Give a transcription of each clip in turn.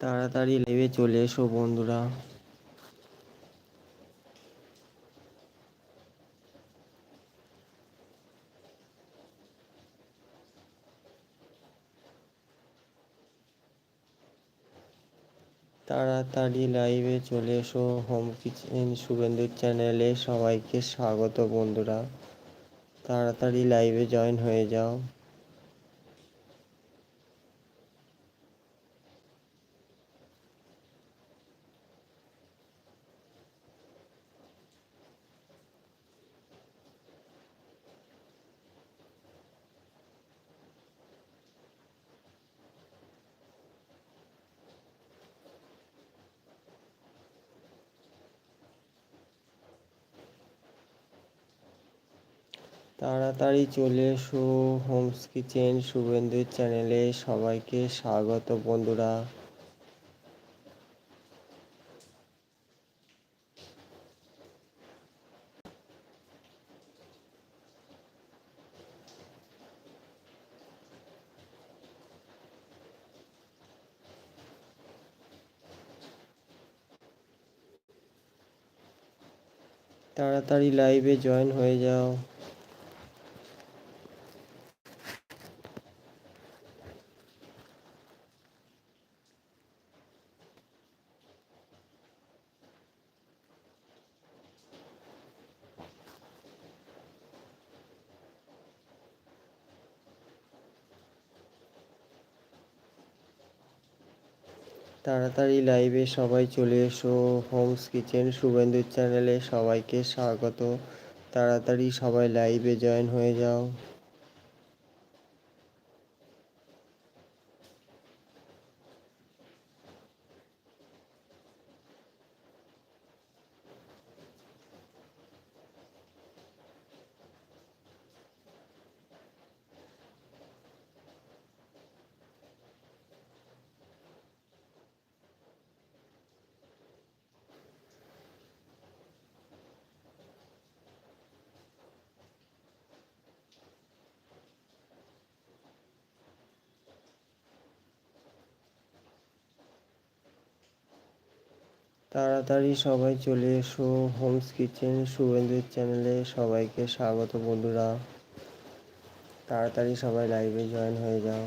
তাড়াতাড়ি লেবে চলে এসো, বন্ধুরা। তাড়াতাড়ি লাইভে চলে এসো, হোম কিচেন শুভেন্দুর চ্যানেলে সবাইকে স্বাগত, বন্ধুরা। তাড়াতাড়ি লাইভে জয়েন হয়ে যাও। তাড়াতাড়ি চলে এসো, হোমস কিচেন শুভেন্দুর চ্যানেলে সবাইকে স্বাগত বন্ধুরা। তাড়াতাড়ি লাইভে জয়েন হয়ে যাও। তাড়াতাড়ি লাইভে সবাই চলে এসো। হোমস কিচেন শুভেন্দুর চ্যানেলে সবাইকে স্বাগত। তাড়াতাড়ি সবাই লাইভে জয়েন হয়ে যাও। তাড়াতাড়ি সবাই চলে এসো। হোমস কিচেন শুভেন্দুর চ্যানেলে সবাইকে স্বাগত বন্ধুরা। তাড়াতাড়ি সবাই লাইভে জয়েন হয়ে যাও।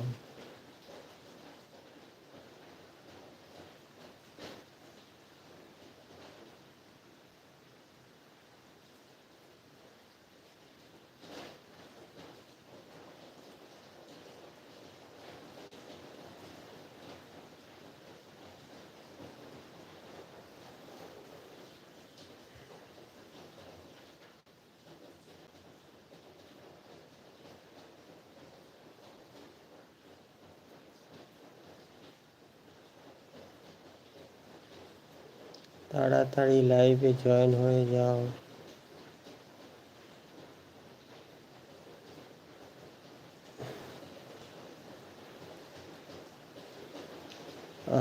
তাড়াতাড়ি লাইভে জয়েন হয়ে যাও।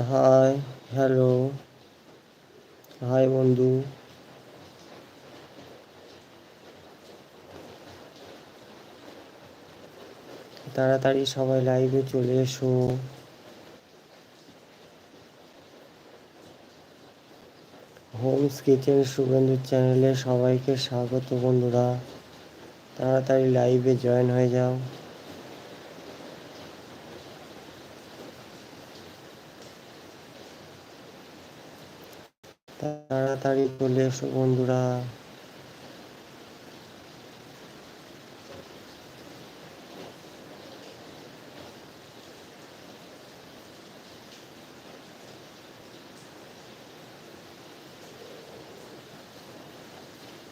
হাই হ্যালো হাই বন্ধু। তাড়াতাড়ি সবাই লাইভে চলে এসো। হোমস কিচেন সুগন্ধু চ্যানেলে সবাইকে স্বাগত বন্ধুরা। তাড়াতাড়ি লাইভে জয়েন হয়ে যাও। তাড়াতাড়ি চলে এসো বন্ধুরা।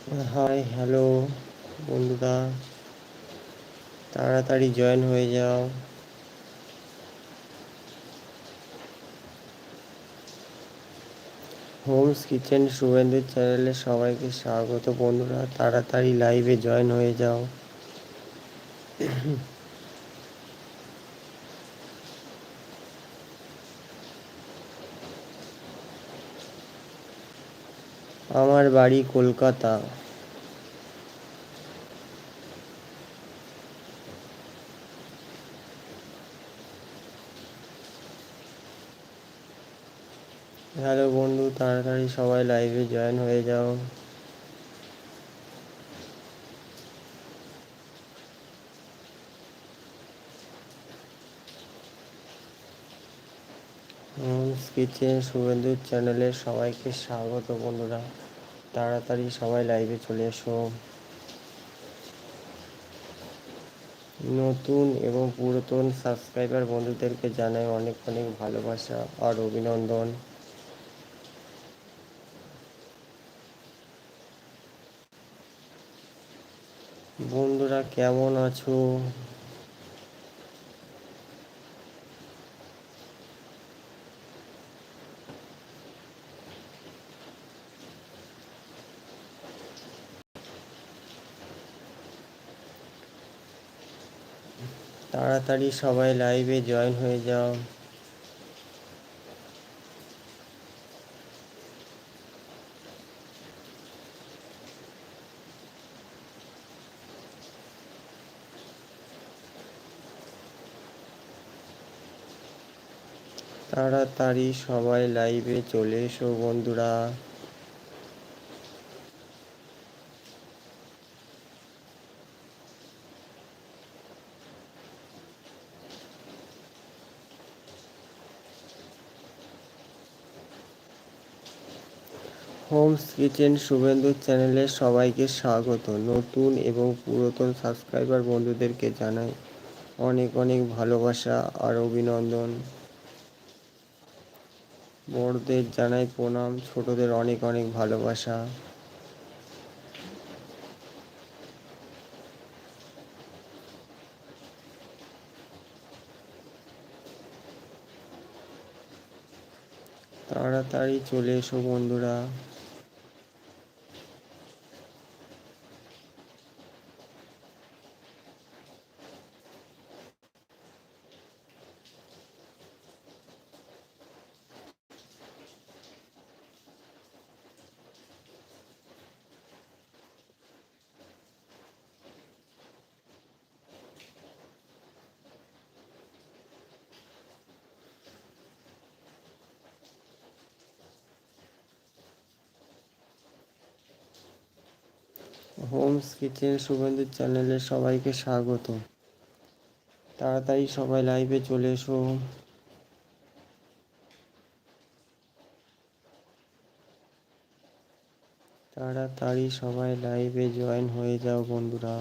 হাই হ্যালো বন্ধুরা। তাড়াতাড়ি জয়েন হয়ে যাও। হোমস কিচেন শুভেন্দুর চ্যানেলে সবাইকে স্বাগত বন্ধুরা। তাড়াতাড়ি লাইভে জয়েন হয়ে যাও। আমার বাড়ি কলকাতা। হ্যালো বন্ধু তাড়াতাড়ি সবাই লাইভে জয়েন হয়ে যাও। হোমস কিচেন শুভেন্দুর চ্যানেলে সবাইকে স্বাগত বন্ধুরা। তাড়াতাড়ি সবাই লাইভে চলে এসো। নতুন এবং পুরাতন সাবস্ক্রাইবার বন্ধুদেরকে জানাই অনেক অনেক ভালোবাসা আর অভিনন্দন। বন্ধুরা, কেমন আছো? তাড়াতাড়ি সবাই লাইভে জয়েন হয়ে যাও। তাড়াতাড়ি সবাই লাইভে চলে এসো বন্ধুরা। হোমস কিচেন শুভেন্দু চ্যানেলে সবাইকে স্বাগত। নতুন এবং পুরাতন সাবস্ক্রাইবার বন্ধুদেরকে জানাই অনেক অনেক ভালোবাসা আর অভিনন্দন। বড়দের জানাই প্রণাম, ছোটদের অনেক অনেক ভালোবাসা। তাড়াতাড়ি চলে এসো বন্ধুরা। হোমস কিচেন সুগন্ধি চ্যানেলে সবাইকে স্বাগত। তাড়াতাড়ি সবাই লাইভে চলে এসো। তাড়াতাড়ি সবাই লাইভে জয়েন হয়ে যাও বন্ধুরা।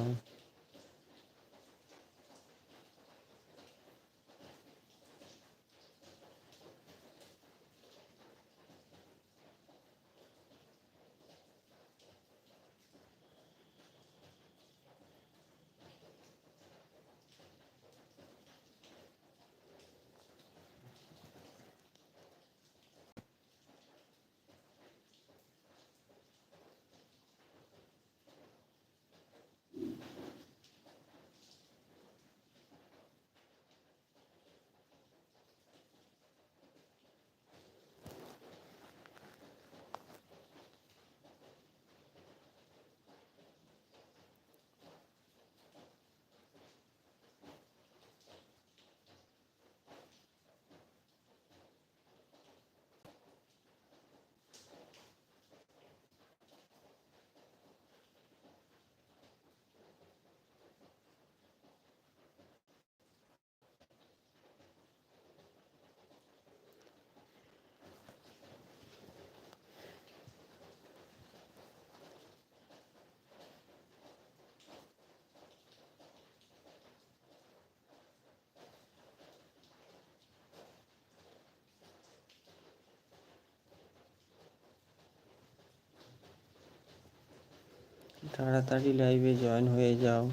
তাড়াতাড়ি লাইভে জয়েন হয়ে যাও।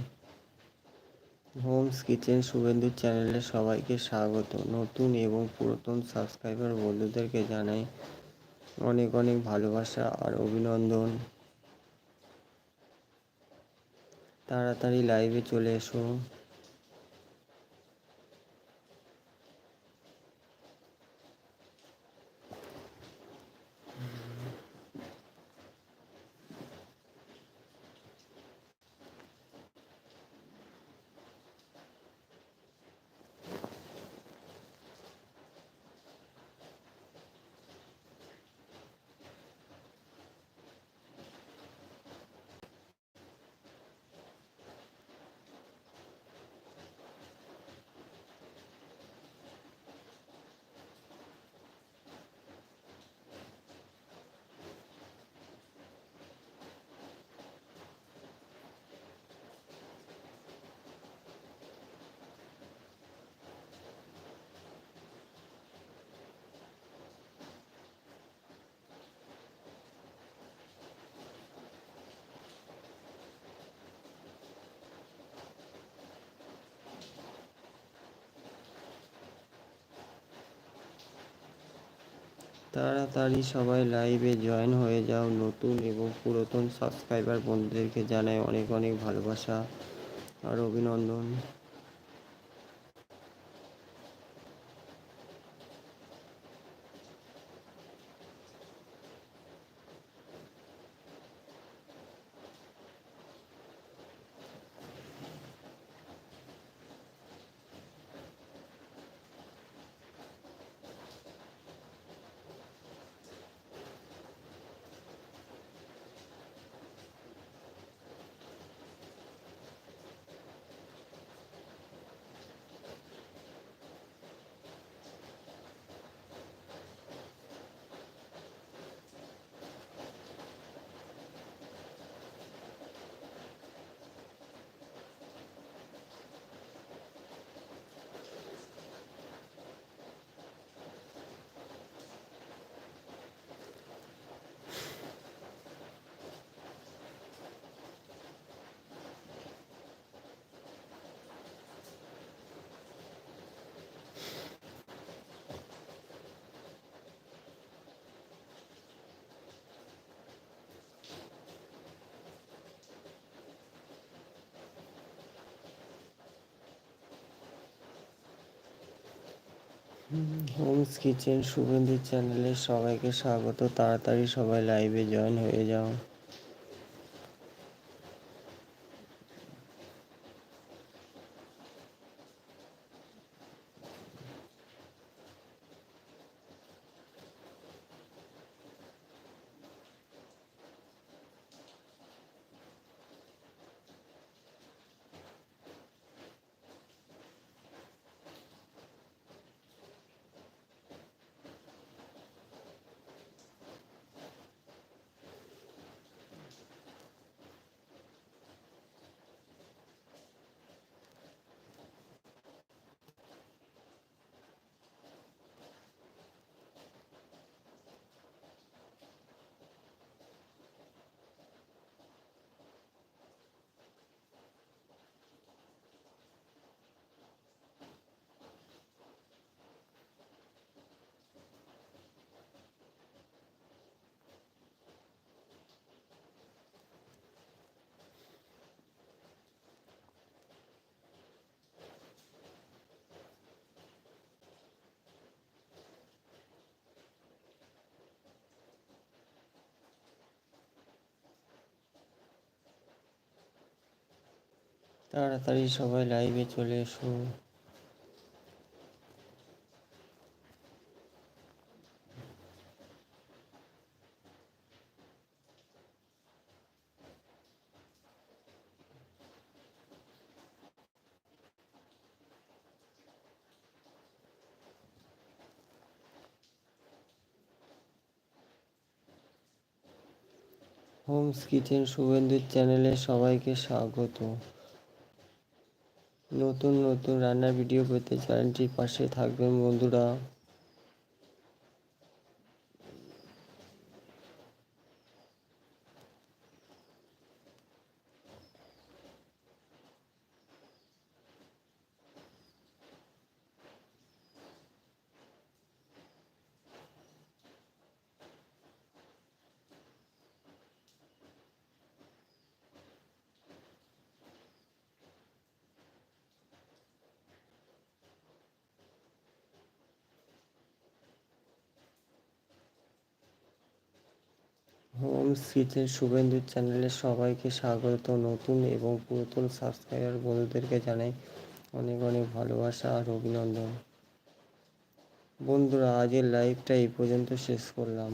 হোমস কিচেন শুভেন্দু চ্যানেলে সবাইকে স্বাগত। নতুন এবং পুরাতন সাবস্ক্রাইবার বন্ধুদেরকে জানাই অনেক অনেক ভালোবাসা আর অভিনন্দন। তাড়াতাড়ি লাইভে চলে এসো। তাড়াতাড়ি সবাই লাইভে জয়েন হয়ে যাও। নতুন এবং পুরাতন সাবস্ক্রাইবার বন্ধুদেরকে জানাই অনেক অনেক ভালোবাসা আর অভিনন্দন। হোমস কিচেন সুগন্ধি চ্যানেলে সবাইকে স্বাগত। তাড়াতাড়ি সবাই লাইভে জয়েন হয়ে যাও। তাড়াতাড়ি সবাই লাইভে চলে এসো। হোমস কিচেন শুভেন্দুর চ্যানেলে সবাইকে স্বাগত। নতুন নতুন রান্নার ভিডিও পেতে চ্যানেলটির পাশে থাকবেন বন্ধুরা। হোমস শুভেন্দু চ্যানেলে সবাইকে স্বাগত। নতুন এবং পুরাতন সাবস্ক্রাইবার বন্ধুদেরকে জানাই অনেক অনেক ভালোবাসা আর অভিনন্দন। বন্ধুরা, আজের লাইভটা এই পর্যন্ত শেষ করলাম।